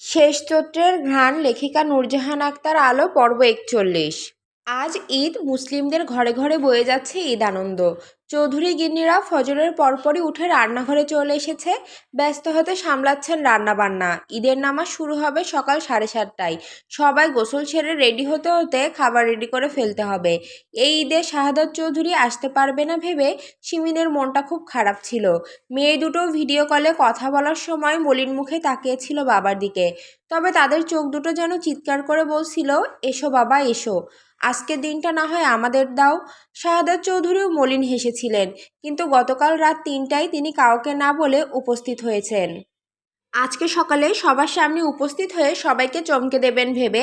শেষ চৈত্রের ঘ্রাণ লেখিকা নূরজাহান আক্তার আলো পর্ব একচল্লিশ। আজ ঈদ মুসলিমদের ঘরে ঘরে বয়ে যাচ্ছে ঈদ আনন্দ। চৌধুরী গিন্নিরা ফজরের পরপরই উঠে রান্নাঘরে চলে এসেছে। ব্যস্ত হতে সামলাচ্ছেন রান্নাবান্না। ঈদের নামাজ শুরু হবে সকাল সাড়ে সাতটায়। সবাই গোসল সেরে রেডি হতে হতে খাবার রেডি করে ফেলতে হবে। এই ঈদে শাহাদত চৌধুরী আসতে পারবে না ভেবে সিমিনের মনটা খুব খারাপ ছিল। মেয়ে দুটো ভিডিও কলে কথা বলার সময় মলিন মুখে তাকিয়েছিল বাবার দিকে। তবে তাদের চোখ দুটো যেন চিৎকার করে বলছিল, এসো বাবা, এসো। আজকের দিনটা না হয় আমাদের দাও। শাহাদাত চৌধুরীও মলিন হেসেছিলেন, কিন্তু গতকাল রাত তিনটায় তিনি কাউকে না বলে উপস্থিত হয়েছেন। আজকে সকালে সবার সামনে উপস্থিত হয়ে সবাইকে চমকে দেবেন ভেবে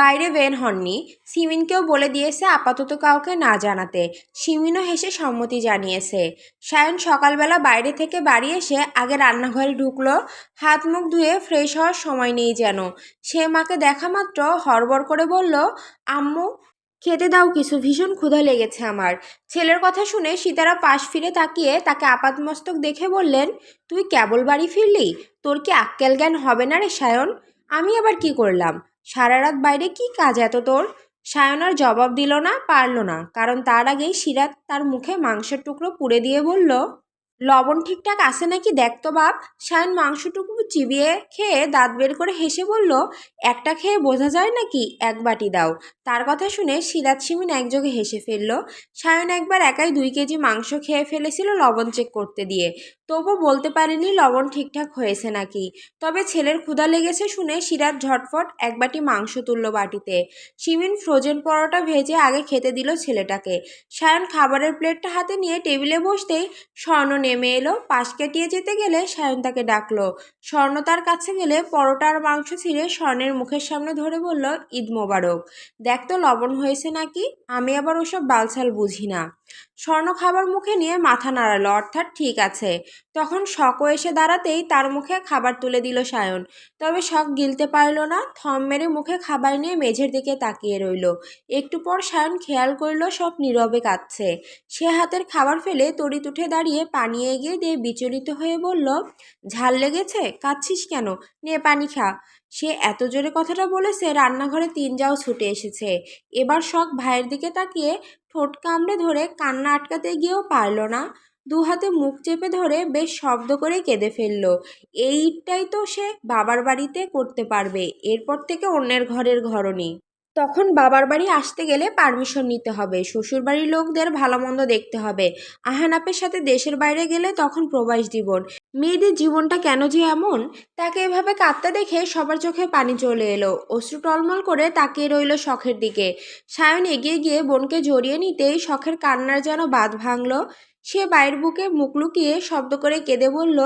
বাইরে বের হননি। সিমিনকেও বলে দিয়েছে আপাতত কাউকে না জানাতে। সিমিনও হেসে সম্মতি জানিয়েছে। সায়ন সকালবেলা বাইরে থেকে বাড়ি এসে আগে রান্নাঘরে ঢুকলো, হাত মুখ ধুয়ে ফ্রেশ হওয়ার সময় নেই যেন। সে মাকে দেখা মাত্র হড়বড় করে বলল, আম্মু খেতে দাও কিছু, ভীষণ ক্ষুধা লেগেছে আমার। ছেলের কথা শুনে সীতারা পাশ ফিরে তাকিয়ে তাকে আপাতমস্তক দেখে বললেন, তুই কেবল বাড়ি ফিরলি? তোর কি আক্কেল জ্ঞান হবে না রে সায়ন? আমি আবার কি করলাম? সারা রাত বাইরে কি কাজ এত তোর? সায়ন আর জবাব দিল না, পারল না, কারণ তার আগেই সিরাত তার মুখে মাংসের টুকরো পুড়ে দিয়ে বলল লবণ ঠিকঠাক আছে নাকি? দেখ তো বাপ। সায়ন মাংসটুকু চিবিয়ে খেয়ে দাঁত বের করে হেসে বলল, একটা খেয়ে বোঝা যায় নাকি? এক বাটি দাও। তার কথা শুনে সিরাত সিমিন একযোগে হেসে ফেলল। সায়ন একবার একাই দুই কেজি মাংস খেয়ে ফেলেছিল লবণ চেক করতে দিয়ে। তবু বলতে পারেনি লবণ ঠিকঠাক হয়েছে নাকি। তবে ছেলের ক্ষুধা লেগেছে শুনে সিরাত ঝটফট এক বাটি মাংস তুলল বাটিতে। সিমিন ফ্রোজেন পরোটা ভেজে আগে খেতে দিল ছেলেটাকে। সায়ন খাবারের প্লেটটা হাতে নিয়ে টেবিলে বসতেই স্বর্ণ নেমে এলো, পাশ কেটিয়ে যেতে গেলে সায়ন তাকে ডাকলো। স্বর্ণ তার কাছে গেলে পরোটার মাংস ছিঁড়ে স্বর্ণের মুখের সামনে ধরে বলল, ঈদ মোবারক। দেখ তো লবণ হয়েছে নাকি? আমি আবার ওসব বালছাল বুঝি না। স্বর্ণ খাবার মুখে নিয়ে মাথা নাড়ালো, অর্থাৎ ঠিক আছে। তখন শকও এসে দাঁড়াতেই তার মুখে খাবার তুলে দিল সায়ন। তবে শখ গিলতে পারল না, থম মেরে মুখে খাবার নিয়ে মেঝের দিকে তাকিয়ে রইল। একটু পর সায়ন খেয়াল করল সব নীরবে কাঁদছে। সে হাতের খাবার ফেলে তড়িৎ উঠে দাঁড়িয়ে পানি এগিয়ে দিয়ে বিচলিত হয়ে বলল, ঝাল লেগেছে? কাঁদছিস কেন? নে পানি খা। সে এত জোরে কথাটা বলেছে, রান্নাঘরে তিন যাও ছুটে এসেছে। এবার শখ ভাইয়ের দিকে তাকিয়ে ঠোঁট কামড়ে ধরে কান্না আটকাতে গিয়েও পারল না। দু হাতে মুখ চেপে ধরে বেশ শব্দ করে কেঁদে ফেলল। এইটাই তো সে বাবার বাড়িতে করতে পারবে, এরপর থেকে অন্যের ঘরের ঘরণী। তখন বাবার বাড়ি আসতে গেলে পারমিশন নিতে হবে শ্বশুর বাড়ির লোকদের ভালো মন্দ দেখতে হবে। আহানাপের সাথে দেশের বাইরে গেলে তখন প্রবাস জীবন। মেয়েদের জীবনটা কেন যে এমন? তাকে এভাবে কাঁদতে দেখে সবার চোখে পানি চলে এলো। অশ্রু টলমল করে তাকিয়ে রইল শখের দিকে। সায়ন এগিয়ে গিয়ে বোনকে জড়িয়ে নিতেই শখের কান্নার যেন বাঁধ ভাঙল। সে বাইরের বুকে মুখ লুকিয়ে শব্দ করে কেঁদে বলল,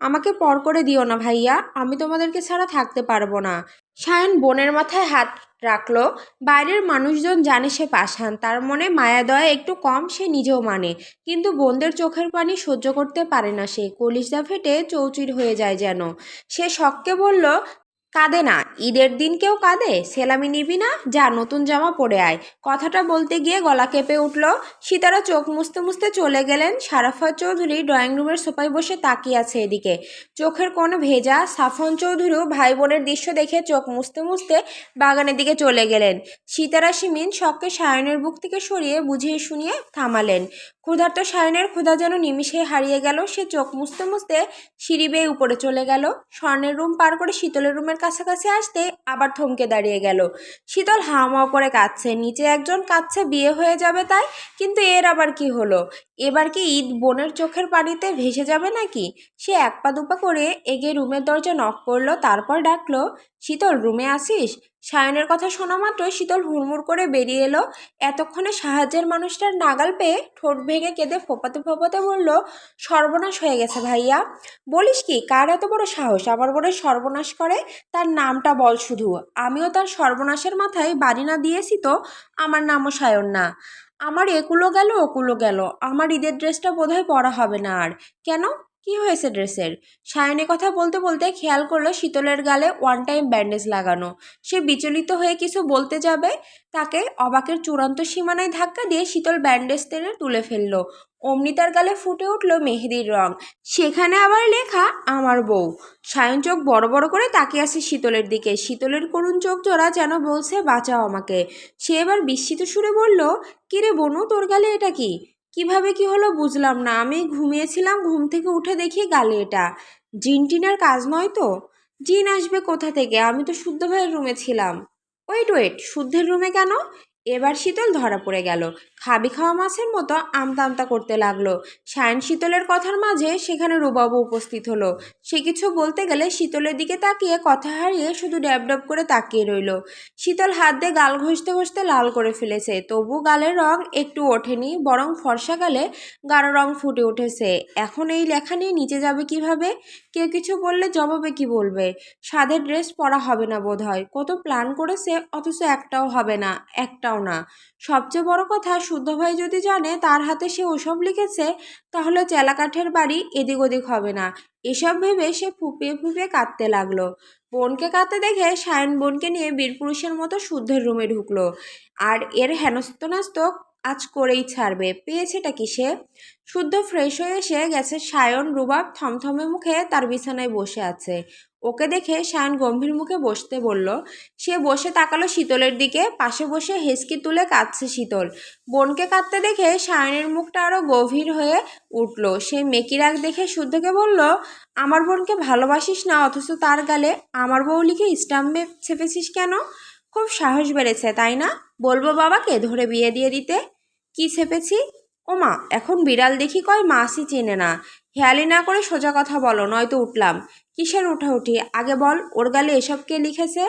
আমাকে পর করে দিও না ভাইয়া, আমি তোমাদেরকে ছাড়া থাকতে পারব না। সায়ন বোনের মাথায় হাত রাখল। বাইরের মানুষজন জানে সে পাশান তার মনে মায়া দয়া একটু কম সে নিজেও মানে। কিন্তু বোনদের চোখের পানি সহ্য করতে পারে না সে, কলিজা ফেটে চৌচির হয়ে যায় যেন। সে শখকে বলল কাঁদে না। ঈদের দিন কেউ কাঁদে? সেলামি নিবি না? যা, নতুন জামা পরে আয়। কথাটা বলতে গিয়ে গলা কেঁপে উঠল। সীতারা চোখ মুছতে মুছতে চলে গেলেন সারাফত চৌধুরী ড্রয়িং রুমের সোফায় বসে তাকিয়ে আছে এদিকে। চোখের কোণ ভেজা, সাফন চৌধুরীও ভাই বোনের দৃশ্য দেখে চোখ মুছতে মুছতে বাগানের দিকে চলে গেলেন। সীতারা সিমিন শখকে সায়নের বুক থেকে সরিয়ে বুঝিয়ে শুনিয়ে থামালেন। ক্ষুধার্ত সায়নের ক্ষুধা যেন নিমিষে হারিয়ে গেল, সে চোখ মুছতে মুছতে সিঁড়ি বেয়ে উপরে চলে গেল। স্বর্ণের রুম পার করে শীতলের রুমের কাছাকাছি আসতে আবার থমকে দাঁড়িয়ে গেল। শীতল হাওয়া করে কাঁদছে, নিচে একজন কাঁদছে, বিয়ে হয়ে যাবে তাই, কিন্তু এর আবার কি হলো? এবার কি ঈদ বোনের চোখের পানিতে ভেসে যাবে নাকি? সে এক পা দুপা করে এগিয়ে রুমের দরজা নক করল, তারপর ডাকলো, শীতল, রুমে আসিস? সায়নের কথা শোনা মাত্র শীতল হুড়মুড় করে বেরিয়ে এলো। এতক্ষণে সাহায্যের মানুষটার নাগাল পেয়ে ঠোঁট ভেঙে কেঁদে ফোপাতে ফোপাতে বলল, সর্বনাশ হয়ে গেছে ভাইয়া। বলিস কি, কার এত বড় সাহস? আমার বড় সর্বনাশ করে। তার নামটা বল শুধু। আমিও তার সর্বনাশের মাথায় বাড়ি না দিয়েছি তো, আমার নামও সায়ন না। আমার একুলো গেল, ওকুলো গেল। আমার ঈদের ড্রেসটা বোধহয় পরা হবে না আর। কেন? কি হয়েছে ড্রেসের? সায়নে কথা বলতে বলতে খেয়াল করল শীতলের গালে ওয়ান টাইম ব্যান্ডেজ লাগানো। সে বিচলিত হয়ে কিছু বলতে যাবে? তাকে অবাকের চূড়ান্ত সীমানায় ধাক্কা দিয়ে শীতল ব্যান্ডেজ টেনে তুলে ফেলল। অমনি তার গালে ফুটে উঠল মেহেদির রং। সেখানে আবার লেখা, আমার বউ। সায়ন চোখ বড় বড় করে তাকিয়ে আছে শীতলের দিকে। শীতলের করুণ চোখ জোড়া যেন বলছে, বাঁচাও আমাকে। সে এবার বিস্মিত সুরে বলল, কিরে বনু, তোর গালে এটা কি? কীভাবে কি হলো বুঝলাম না। আমি ঘুমিয়েছিলাম, ঘুম থেকে উঠে দেখি গালে এটা। জিন টিনের কাজ নয় তো? জিন আসবে কোথা থেকে? আমি তো শুদ্ধ ভাইয়ের রুমে ছিলাম। ওয়েট ওয়েট, শুদ্ধের রুমে কেন? এবার শীতল ধরা পড়ে গেল। খাবি খাওয়া মাছের মতো আমতা আমতা করতে লাগল। সায়ন শীতলের কথার মাঝে সেখানে রুবাবু উপস্থিত হলো। সে কিছু বলতে গেলে শীতলের দিকে তাকিয়ে কথা হারিয়ে শুধু ড্যাব ড্যাব করে তাকিয়ে রইল। শীতল হাত দিয়ে গাল ঘষতে ঘষতে লাল করে ফেলেছে, তবু গালের রং একটু ওঠেনি, বরং ফর্সা গালে গাঢ় রং ফুটে উঠেছে। এখন এই লেখা নিয়ে নিচে যাবে কীভাবে? কেউ কিছু বললে জবাবে কি বলবে? সাদের ড্রেস পরা হবে না বোধ হয় কত প্ল্যান করেছে, অথচ একটাও হবে না, একটাও না। সবচেয়ে বড় কথা শুদ্ধ ভাই যদি জানে তার হাতে সে ওসব লিখেছে, তাহলে চেলাকাঠের বাড়ি এদিক ওদিক হবে না। এসব ভেবে সে ফুপিয়ে ফুপিয়ে কাঁদতে লাগল। বোনকে কাঁদতে দেখে সায়ন বোনকে নিয়ে বীরপুরুষের মতো শুদ্ধের রুমে ঢুকলো। আর এর হেনস্ত নাস্ত আজ করেই ছাড়বে। পেয়েছেটা কি সে শুদ্ধ ফ্রেশ হয়ে এসে গেছে সায়ন রুবাব থমথমে মুখে তার বিছানায় বসে আছে। ওকে দেখে সায়ন গম্ভীর মুখে বসতে বলল, সে বসে তাকালো শীতলের দিকে, পাশে বসে হেসকি তুলে কাঁদছে শীতল। বোনকে কাঁদতে দেখে সায়নের মুখটা আরও গভীর হয়ে উঠল। সে মেকিরাগ দেখে শুদ্ধকে বলল, আমার বোনকে ভালোবাসিস না, অথচ তার গালে আমার বউ লিখে স্টাম্পে ছেপেছিস কেন? খুব সাহস বেড়েছে, তাই না? বলব বাবাকে ধরে বিয়ে দিয়ে দিতে। কি ছেপেছি? ওমা, এখন বিড়াল দেখি কয় মাসই চেনে না। হেয়ালি না করে সোজা কথা বলো, নয়তো উঠলাম। কিসের উঠাউঠি? আগে বল, ওর গালে এসব কে লিখেছে?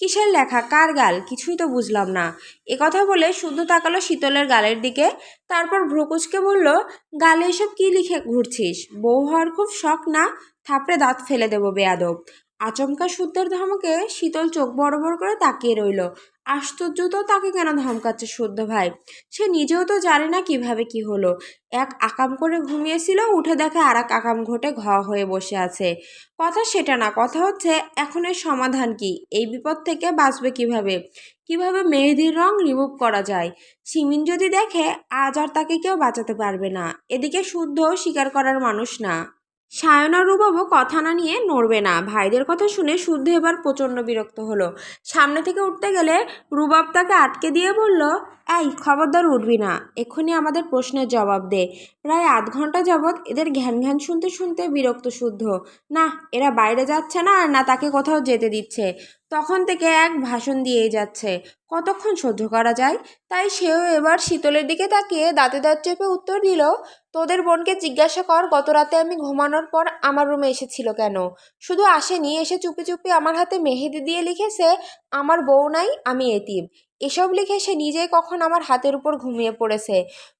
কিসের লেখা? কার গাল? কিছুই তো বুঝলাম না। এ কথা বলে শুদ্ধ তাকালো শীতলের গালের দিকে। তারপর ভ্রকুচকে বলল, গালে এসব কি লিখে ঘুরছিস? বউ হওয়ার খুব শখ না? থাপড়ে দাঁত ফেলে দেবো বেয়াদব। আচমকা শুদ্ধের ধমকে শীতল চোখ বড় বড় করে তাকিয়ে রইল। আশ্চর্য তো তাকে কেন ধমকাচ্ছে শুদ্ধ ভাই? সে নিজেও তো জানে না কীভাবে কি হলো। এক আকাম করে ঘুমিয়েছিল, উঠে দেখে আর এক আকাম ঘটে ঘ হয়ে বসে আছে। কথা সেটা না, কথা হচ্ছে এখন এর সমাধান কি? এই বিপদ থেকে বাঁচবে কীভাবে? কীভাবে মেহেদির রং রিমুভ করা যায়? সিমিন যদি দেখে, আজ আর তাকে কেউ বাঁচাতে পারবে না। এদিকে শুদ্ধ স্বীকার করার মানুষ না। সায়না রুবাবও কথা না নিয়ে নড়বে না। ভাইদের কথা শুনে শুদ্ধ এবার প্রচণ্ড বিরক্ত হলো। সামনে থেকে উঠতে গেলে রুবাব তাকে আটকে দিয়ে বলল, এই, খবরদার উঠবি না। এক্ষুনি আমাদের প্রশ্নের জবাব দে। প্রায় আধ ঘণ্টা যাবৎ এদের ঘ্যান ঘ্যান শুনতে শুনতে বিরক্ত শুদ্ধ। না, এরা বাইরে যাচ্ছে না আর না তাকে কোথাও যেতে দিচ্ছে। তখন থেকে এক ভাষণ দিয়ে যাচ্ছে। কতক্ষণ সহ্য করা যায়? তাই সেও এবার শীতলের দিকে তাকিয়ে দাঁতে দাঁত চেপে উত্তর দিল, তোদের বোনকে জিজ্ঞাসা কর, গত রাতে আমি ঘুমানোর পর আমার রুমে এসেছিল কেন? শুধু আসেনি, এসে চুপি চুপি আমার হাতে মেহেদি দিয়ে লিখেছে, আমার বউ নাই, আমি এতিম। এসব লিখে সে নিজেই কখন আমার হাতের উপর ঘুমিয়ে পড়েছে।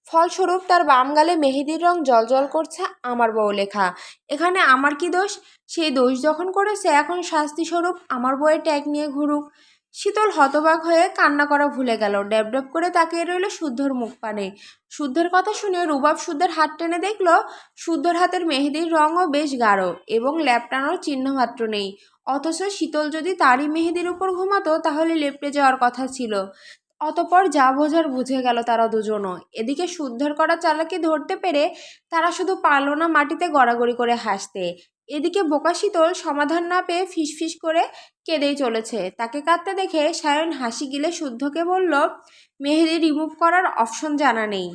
ফলস্বরূপ তার বাম গালে মেহেদির রং জল করছে আমার বউ লেখা। এখানে আমার কি দোষ? সেই দোষ যখন করেছে এখন শাস্তিস্বরূপ আমার বউয়ের ট্যাগ নিয়ে ঘুরুক। শীতল হতবাক হয়ে কান্না করা ভুলে গেল। ড্যাব ড্যাব করে তাকিয়ে রইল শুদ্ধর মুখ পানে। শুদ্ধের কথা শুনে রুবাব শুদ্ধের হাত টেনে দেখল, শুদ্ধর হাতের মেহেদির রঙও বেশ গাঢ় এবং ল্যাপটানোর চিহ্ন মাত্র নেই। অথচ শীতল যদি তারই মেহেদির উপর ঘুমাতো, তাহলে লেপটে যাওয়ার কথা ছিল। অতপর যা বোঝার বুঝে গেল তারা দুজনও। এদিকে সুদ্ধার করা চালাকে ধরতে পেরে তারা শুধু পারল না মাটিতে গড়াগড়ি করে হাসতে। এদিকে বোকা শীতল সমাধান না পেয়ে ফিসফিস করে কেঁদেই চলেছে। তাকে কাঁদতে দেখে সায়ন হাসি গিলে শুদ্ধকে বলল, মেহেদি রিমুভ করার অপশন জানা নেই।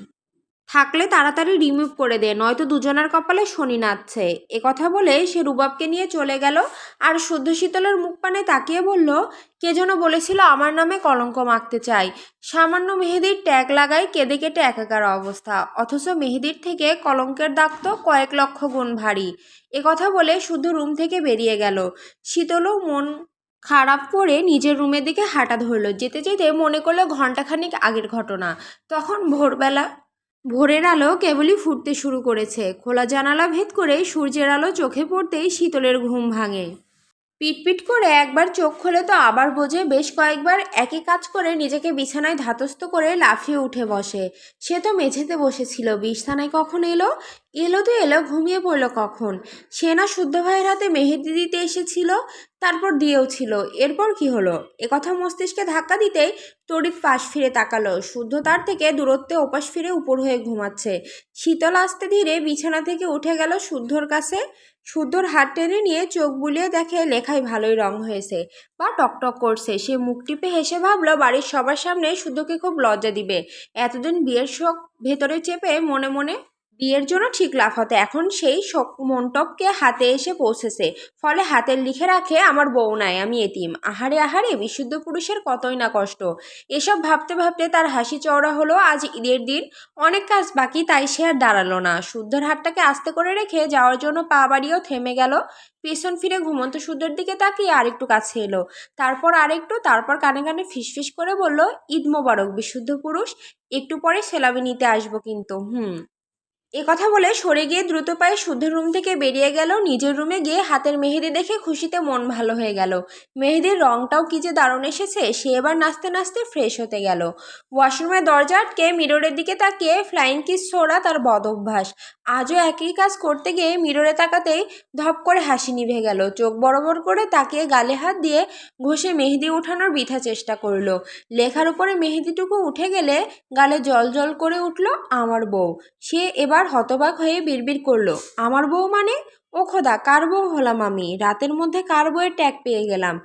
থাকলে তাড়াতাড়ি রিমুভ করে দে, নয়তো দুজনের কপালে শনি নাচছে। কথা বলে সে রুবাবকে নিয়ে চলে গেল আর শুদ্ধ শীতলের মুখ পানে তাকিয়ে বলল, কে যেন বলেছিল আমার নামে কলঙ্ক মাখতে চাই? সামান্য মেহেদির ট্যাগ লাগাই কেঁদে কেটে একাকার অবস্থা, অথচ মেহেদির থেকে কলঙ্কের দাগ তো কয়েক লক্ষ গুণ ভারী। কথা বলে শুদ্ধ রুম থেকে বেরিয়ে গেল। শীতলও মন খারাপ করে নিজের রুমের দিকে হাঁটা ধরলো, যেতে যেতে মনে করল ঘন্টাখানিক আগের ঘটনা। তখন ভোরবেলা ভোরের আলো কেবলই ফুটতে শুরু করেছে। খোলা জানালা ভেদ করে সূর্যের আলো চোখে পড়তেই শীতলের ঘুম ভাঙে। পিটপিট করে একবার চোখ খোলে তো আবার বোঝে, বেশ কয়েকবার একই কাজ করে নিজেকে বিছানায় ধাতস্থ করে লাফিয়ে উঠে বসে। সে তো মেঝেতে বসেছিল বিছানায় কখন এলো? এলো তো এলো, ঘুমিয়ে পড়ল কখন? সে না শুদ্ধ ভাইয়ের হাতে মেহেদি দিতে এসেছিল, তারপর দিয়েও ছিল। এরপর কি হলো? একথা মস্তিষ্কে ধাক্কা দিতেই তড়িৎ পাশ ফিরে তাকালো। শুদ্ধ তার থেকে দূরত্বে ওপাশ ফিরে উপর হয়ে ঘুমাচ্ছে। শীতল আসতে ধীরে বিছানা থেকে উঠে গেল শুদ্ধর কাছে। শুদ্ধর হাত টেনে নিয়ে চোখ বুলিয়ে দেখে লেখায় ভালোই রং হয়েছে। বা টকটক করছে। সে মুখ টিপে হেসে ভাবলো, বাড়ির সবার সামনে শুদ্ধকে খুব লজ্জা দিবে। এতদিন বিয়ের শোক ভেতরে চেপে মনে মনে বিয়ের জন্য ঠিক লাফাতে এখন সেই মন্টপকে হাতে এসে পৌঁছেছে। ফলে হাতের লিখে রাখে, আমার বউ নাই, আমি এতিম। আহারে আহারে, বিশুদ্ধ পুরুষের কতই না কষ্ট। এসব ভাবতে ভাবতে তার হাসি চওড়া হলো আজ ঈদের দিন। অনেক কাজ বাকি, তাই সে আর দাঁড়াল না। শুদ্ধর হাতটাকে আস্তে করে রেখে যাওয়ার জন্য পা বাড়িয়েও থেমে গেল। পেছন ফিরে ঘুমন্ত শুদ্ধর দিকে তাকিয়ে আরেকটু কাছে এলো। তারপর আরেকটু তারপর কানে কানে ফিসফিস করে বলল, ঈদ মোবারক, বিশুদ্ধ পুরুষ। একটু পরে সেলামি নিতে আসব কিন্তু, হুম। এ কথা বলে সরে গিয়ে দ্রুত পায়ে শুদ্ধ রুম থেকে বেরিয়ে গেল। নিজের রুমে গিয়ে হাতের মেহেদি দেখে খুশিতে মন ভালো হয়ে গেল। মেহেদির রংটাও কি যে দারুণ এসেছে, সে এবার নাচতে নাচতে ফ্রেশ হতে গেল। ওয়াশরুমের দরজা আটকে মিররের দিকে তাকিয়ে ফ্লাইং কিস ছোড়া তার বদ অভ্যাস আজও একই কাজ করতে গিয়ে মিররে তাকাতেই ধপ করে হাসি নিভে গেল। চোখ বড় করে তাকিয়ে গালে হাত দিয়ে ঘষে মেহেদি ওঠানোর বৃথা চেষ্টা করল। লেখার উপরে মেহেদিটুকু উঠে গেলে গালে জল জল করে উঠল আমার বউ। সে এবার হতবাক হয়ে বিড়বিড় করল, আমার বউ মানে? ও খোদা, কার বউ হলাম আমি? রাতের মধ্যে কার বউয়ের ট্যাগ পেয়ে গেলাম?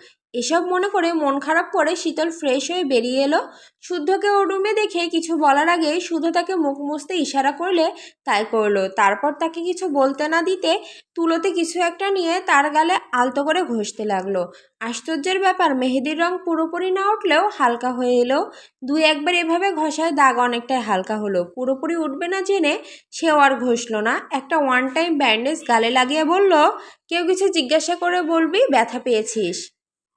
এসব মনে করে মন খারাপ করে শীতল ফ্রেশ হয়ে বেরিয়ে এলো। শুদ্ধকে ও রুমে দেখে কিছু বলার আগে শুদ্ধ তাকে মুখ মুছতে ইশারা করলে তাই করল। তারপর তাকে কিছু বলতে না দিতে তুলোতে কিছু একটা নিয়ে তার গালে আলতো করে ঘষতে লাগল। আশ্চর্যের ব্যাপার, মেহেদির রং পুরোপুরি না উঠলেও হালকা হয়ে এলো। দুই একবার এভাবে ঘষায় দাগ অনেকটাই হালকা হলো। পুরোপুরি উঠবে না জেনে সেও আর ঘষলো না। একটা ওয়ান টাইম ব্যান্ডেজ গালে লাগিয়ে বলল, কেউ কিছু জিজ্ঞাসা করে বলবি, ব্যথা পেয়েছিস?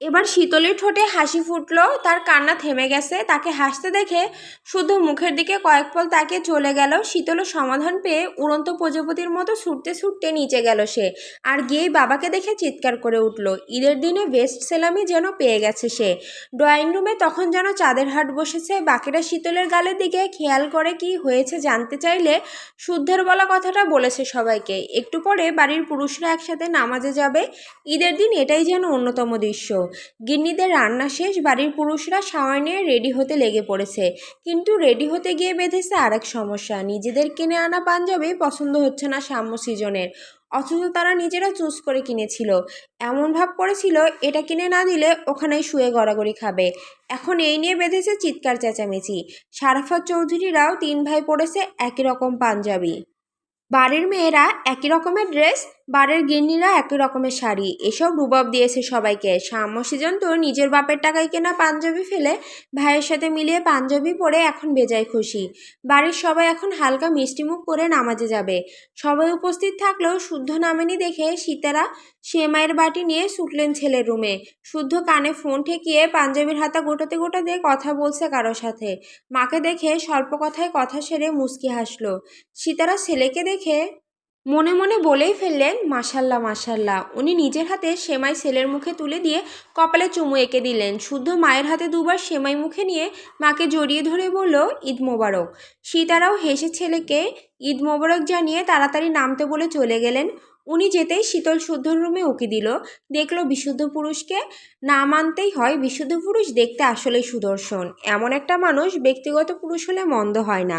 এবার শীতলের ঠোঁটে হাসি ফুটলো, তার কান্না থেমে গেছে। তাকে হাসতে দেখে শুধু মুখের দিকে কয়েক পল তাকে চলে গেল। শীতলও সমাধান পেয়ে উড়ন্ত প্রজাপতির মতো ছুটতে ছুটতে নিচে গেল সে আর গিয়েই বাবাকে দেখে চিৎকার করে উঠল, ঈদের দিনে বেস্ট সেলামি যেন পেয়ে গেছে সে। ড্রয়িং রুমে তখন যেন চাঁদের হাট বসেছে। বাকিরা শীতলের গালের দিকে খেয়াল করে কি হয়েছে জানতে চাইলে শুদ্ধের বলা কথাটা বলেছে সবাইকে। একটু পরে বাড়ির পুরুষরা একসাথে নামাজে যাবে। ঈদের দিন এটাই যেন অন্যতম দৃশ্য। গিন্নিদের রান্না শেষ, বাড়ির পুরুষরা সাওয়ার নিয়ে রেডি হতে লেগে পড়েছে। কিন্তু রেডি হতে গিয়ে বেঁধেছে আরেক সমস্যা। নিজেদের কিনে আনা পাঞ্জাবি পছন্দ হচ্ছে না সাম্য সিজনের। অথচ তারা নিজেরা চুজ করে কিনেছিল। এমন ভাব করেছিল, এটা কিনে না দিলে ওখানেই শুয়ে গড়াগড়ি খাবে। এখন এই নিয়ে বেঁধেছে চিৎকার চেঁচামেচি। সারাফত চৌধুরীরাও তিন ভাই পড়েছে একই রকম পাঞ্জাবি। বাড়ির মেয়েরা একই রকমের ড্রেস বাড়ির গিন্নিরা একই রকমের শাড়ি। এসব রুবাব দিয়েছে সবাইকে। সাম্য সিজন তো নিজের বাপের টাকায় কেনা পাঞ্জাবি ফেলে ভাইয়ের সাথে মিলিয়ে পাঞ্জাবি পরে এখন বেজায় খুশি। বাড়ির সবাই এখন হালকা মিষ্টিমুখ করে নামাজে যাবে। সবাই উপস্থিত থাকলেও শুদ্ধ নামেনি দেখে সীতারা সেমাইয়ের বাটি নিয়ে ছুটলেন ছেলের রুমে। শুদ্ধ কানে ফোন ঠেকিয়ে পাঞ্জাবির হাতা গোটাতে গোটাতে কথা বলছে কারোর সাথে। মাকে দেখে স্বল্প কথায় কথা সেরে মুচকি হাসলো। সীতারা ছেলেকে দেখে মনে মনে বলেই ফেললেন মাসাল্লাহ মাসাল্লাহ উনি নিজের হাতে সেমাই ছেলের মুখে তুলে দিয়ে কপালে চুমু এঁকে দিলেন। শুদ্ধ মায়ের হাতে দুবার সেমাই মুখে নিয়ে মাকে জড়িয়ে ধরে বলল, ঈদ মোবারক। সীতারাও হেসে ছেলেকে, ঈদ মোবারক জানিয়ে তাড়াতাড়ি নামতে বলে চলে গেলেন। উনি যেতেই শীতল শুদ্ধর রুমে উঁকি দিল। দেখল বিশুদ্ধ পুরুষকে না মানতেই হয়, বিশুদ্ধ পুরুষ দেখতে আসলেই সুদর্শন। এমন একটা মানুষ ব্যক্তিগত পুরুষ হলে মন্দ হয় না।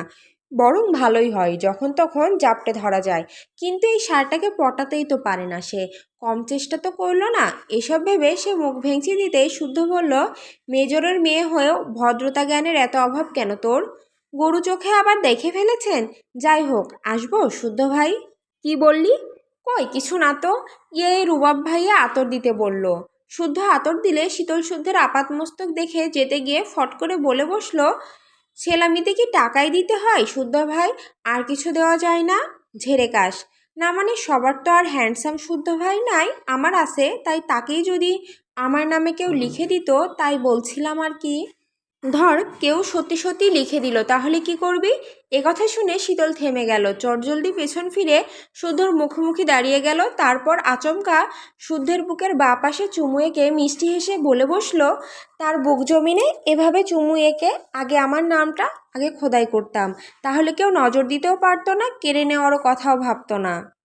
বরং ভালোই হয়, যখন তখন জাপটে ধরা যায়। কিন্তু এই সারটাকে পটাতেই তো পারে না সে। কম চেষ্টা তো করল না। এসব ভেবে সে মুখ ভেঙচি দিতে শুদ্ধ বলল, মেজরের মেয়ে হয়েও ভদ্রতা জ্ঞানের এত অভাব কেন তোর? গরু চোখে আবার দেখে ফেলেছেন? যাই হোক, আসব, শুদ্ধ ভাই। কি বললি? কই, কিছু না তো। ইয়ে রুবাব ভাইয়া আতর দিতে বলল। শুদ্ধ আতর দিলে শীতল শুদ্ধের আপাতমস্তক দেখে যেতে গিয়ে ফট করে বলে বসল সেলামিতে কি টাকাই দিতে হয় শুদ্ধ ভাই? আর কিছু দেওয়া যায় না? ঝেড়ে কাশ না মানে সবার তো আর হ্যান্ডসাম শুদ্ধ ভাই নাই, আমার আছে, তাই তাকেই যদি আমার নামে কেউ লিখে দিত, তাই বলছিলাম আর কি। ধর, কেউ সত্যি সত্যি লিখে দিল, তাহলে কি করবি? একথা শুনে শীতল থেমে গেল। চটজলদি পেছন ফিরে শুদ্ধর মুখোমুখি দাঁড়িয়ে গেল। তারপর আচমকা শুদ্ধের বুকের বাঁ পাশে চুমু এঁকে মিষ্টি হেসে বলে বসল, তার বুক জমিনে? এভাবে চুমু এঁকে আগে আমার নামটা, আগে খোদাই করতাম। তাহলে কেউ নজর দিতেও পারতো না, কেড়ে নেওয়ারও কথাও ভাবতো না।